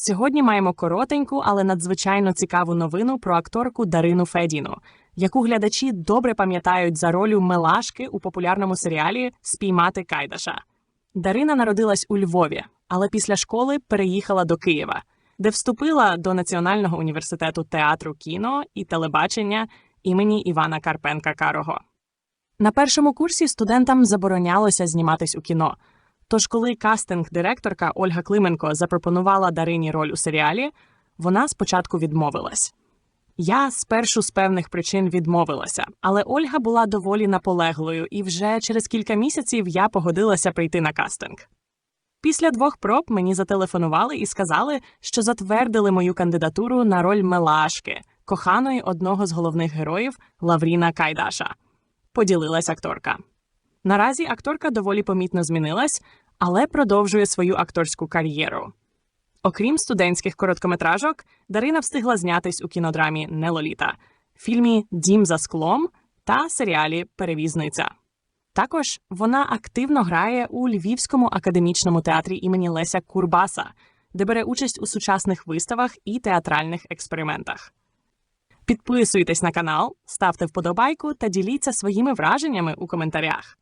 Сьогодні маємо коротеньку, але надзвичайно цікаву новину про акторку Дарину Федіну, яку глядачі добре пам'ятають за ролю Мелашки у популярному серіалі Спіймати Кайдаша. Дарина народилась у Львові, але після школи переїхала до Києва, де вступила до Національного університету театру кіно і телебачення імені Івана Карпенка Карого. На першому курсі студентам заборонялося зніматись у кіно. Тож, коли кастинг-директорка Ольга Клименко запропонувала Дарині роль у серіалі, вона спочатку відмовилась. Я спершу з певних причин відмовилася, але Ольга була доволі наполеглою, і вже через кілька місяців я погодилася прийти на кастинг. Після двох проб мені зателефонували і сказали, що затвердили мою кандидатуру на роль Мелашки, коханої одного з головних героїв Лавріна Кайдаша. Поділилась акторка. Наразі акторка доволі помітно змінилась, але продовжує свою акторську кар'єру. Окрім студентських короткометражок, Дарина встигла знятись у кінодрамі Нелоліта, фільмі Дім за склом та серіалі Перевізниця. Також вона активно грає у Львівському академічному театрі імені Леся Курбаса, де бере участь у сучасних виставах і театральних експериментах. Підписуйтесь на канал, ставте вподобайку та діліться своїми враженнями у коментарях.